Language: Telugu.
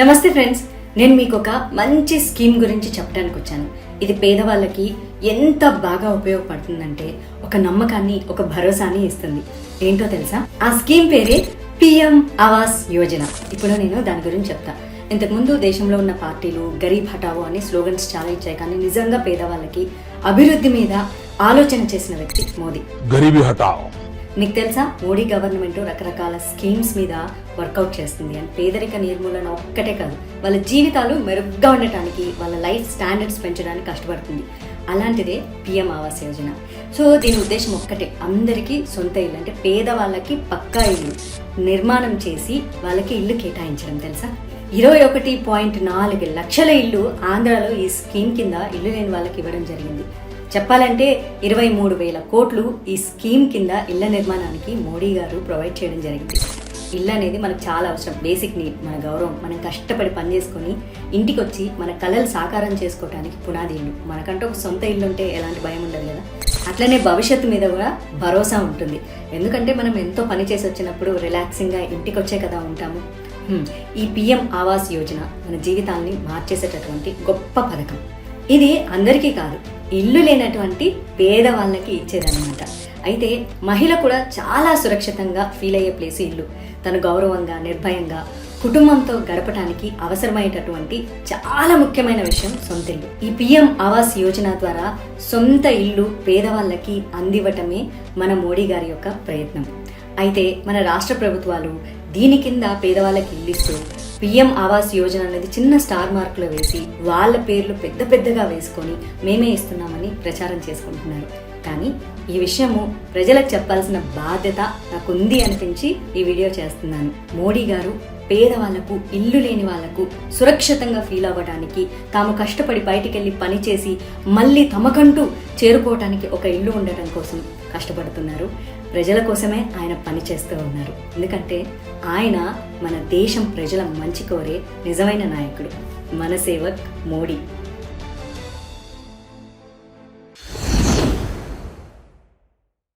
నమస్తే ఫ్రెండ్స్ నేను మీకు ఒక మంచి స్కీమ్ గురించి చెప్పడానికి వచ్చాను ఇది పేదవాళ్ళకి ఎంత బాగా ఉపయోగపడుతుందంటే ఒక నమ్మకాన్ని ఒక భరోసాని ఇస్తుంది. ఏంటో తెలుసా? ఆ స్కీమ్ పేరే పిఎం ఆవాస్ యోజన. ఇప్పుడు నేను దాని గురించి చెప్తా. ఇంతకుముందు దేశంలో ఉన్న పార్టీలు గరీబ్ హఠావో అనే స్లోగన్స్ చాలా ఇచ్చాయి కానీ నిజంగా పేదవాళ్ళకి అభివృద్ధి మీద ఆలోచన చేసిన వ్యక్తి మోదీ. గరీబీ మీకు తెలుసా? మోడీ గవర్నమెంట్ రకరకాల స్కీమ్స్ మీద వర్కౌట్ చేస్తుంది. అండ్ పేదరిక నిర్మూలన ఒక్కటే కాదు వాళ్ళ జీవితాలు మెరుగ్గా ఉండటానికి వాళ్ళ లైఫ్ స్టాండర్డ్స్ పెంచడానికి కష్టపడుతుంది. అలాంటిదే పిఎం ఆవాస్ యోజన. సో దీని ఉద్దేశం ఒక్కటే అందరికీ సొంత ఇల్లు అంటే పేదవాళ్ళకి పక్కా ఇల్లు నిర్మాణం చేసి వాళ్ళకి ఇల్లు కేటాయించడం తెలుసా? ఇరవై ఒకటి పాయింట్ నాలుగు లక్షల ఇల్లు ఆంధ్రాలో ఈ స్కీమ్ కింద ఇల్లు లేని వాళ్ళకి ఇవ్వడం జరిగింది. చెప్పాలంటే ఇరవై మూడు వేల కోట్లు ఈ స్కీమ్ కింద ఇళ్ళ నిర్మాణానికి మోడీ గారు ప్రొవైడ్ చేయడం జరిగింది. ఇల్లు అనేది మనకు చాలా అవసరం బేసిక్ నీడ్ మన గౌరవం. మనం కష్టపడి పని చేసుకొని ఇంటికి వచ్చి మన కళలు సాకారం చేసుకోవడానికి పునాది ఇల్లు. మనకంటూ ఒక సొంత ఇల్లు ఉంటే ఎలాంటి భయం ఉండదు కదా? అట్లనే భవిష్యత్తు మీద కూడా భరోసా ఉంటుంది. ఎందుకంటే మనం ఎంతో పని చేసి వచ్చినప్పుడు రిలాక్సింగ్గా ఇంటికి వచ్చే కదా ఉంటాము. ఈ పిఎం ఆవాస్ యోజన మన జీవితాల్ని మార్చేసేటటువంటి గొప్ప పథకం. ఇది అందరికీ కాదు ఇల్లు లేనటువంటి పేదవాళ్ళకి ఇచ్చేదన్నమాట. అయితే మహిళ కూడా చాలా సురక్షితంగా ఫీల్ అయ్యే ప్లేస్ ఇల్లు. తను గౌరవంగా నిర్భయంగా కుటుంబంతో గడపడానికి అవసరమైనటువంటి చాలా ముఖ్యమైన విషయం సొంత ఇల్లు. ఈ పిఎం ఆవాస్ యోజన ద్వారా సొంత ఇల్లు పేదవాళ్ళకి అందివ్వటమే మన మోడీ గారి యొక్క ప్రయత్నం. అయితే మన రాష్ట్ర ప్రభుత్వాలు దీని కింద పేదవాళ్ళకి ఇల్లు ఇస్తూ పిఎం ఆవాస్ యోజన అనేది చిన్న స్టార్ మార్కులు వేసి వాళ్ళ పేర్లు పెద్ద పెద్దగా వేసుకొని మేమే ఇస్తున్నామని ప్రచారం చేసుకుంటున్నారు. కానీ ఈ విషయము ప్రజలకు చెప్పాల్సిన బాధ్యత నాకుంది అనిపించి ఈ వీడియో చేస్తున్నాను. మోడీ గారు పేదవాళ్ళకు ఇల్లు లేని వాళ్ళకు సురక్షితంగా ఫీల్ అవ్వడానికి తాము కష్టపడి బయటికెళ్ళి పనిచేసి పని చేసి మళ్ళీ తమకంటూ చేరుకోవటానికి ఒక ఇల్లు ఉండటం కోసం కష్టపడుతున్నారు. ప్రజల కోసమే ఆయన పని చేస్తూ ఉన్నారు. ఎందుకంటే ఆయన మన దేశం ప్రజల మంచి కోరే నిజమైన నాయకుడు. మన సేవక్ మోడీ.